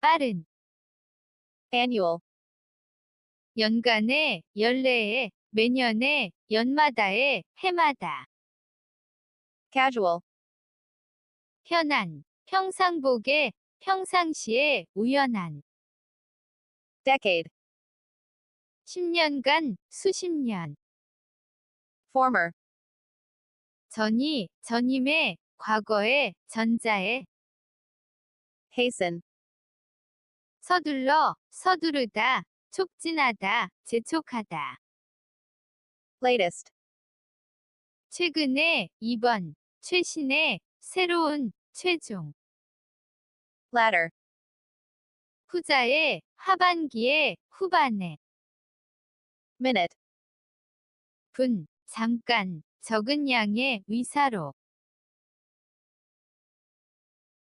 빠른. annual, 연간에, 연례에, 매년에, 연마다에, 해마다. casual, 현안, 평상복에, 평상시에, 우연한. decade, 10년간, 수십 년. former, 전이, 전임에, 과거에, 전자에. hasten, 서둘러, 서두르다, 촉진하다, 재촉하다. latest, 최근에, 이번, 최신의, 새로운, 최종. latter, 후자에, 하반기에, 후반에. minute, 분, 잠깐, 적은 양의 위사로.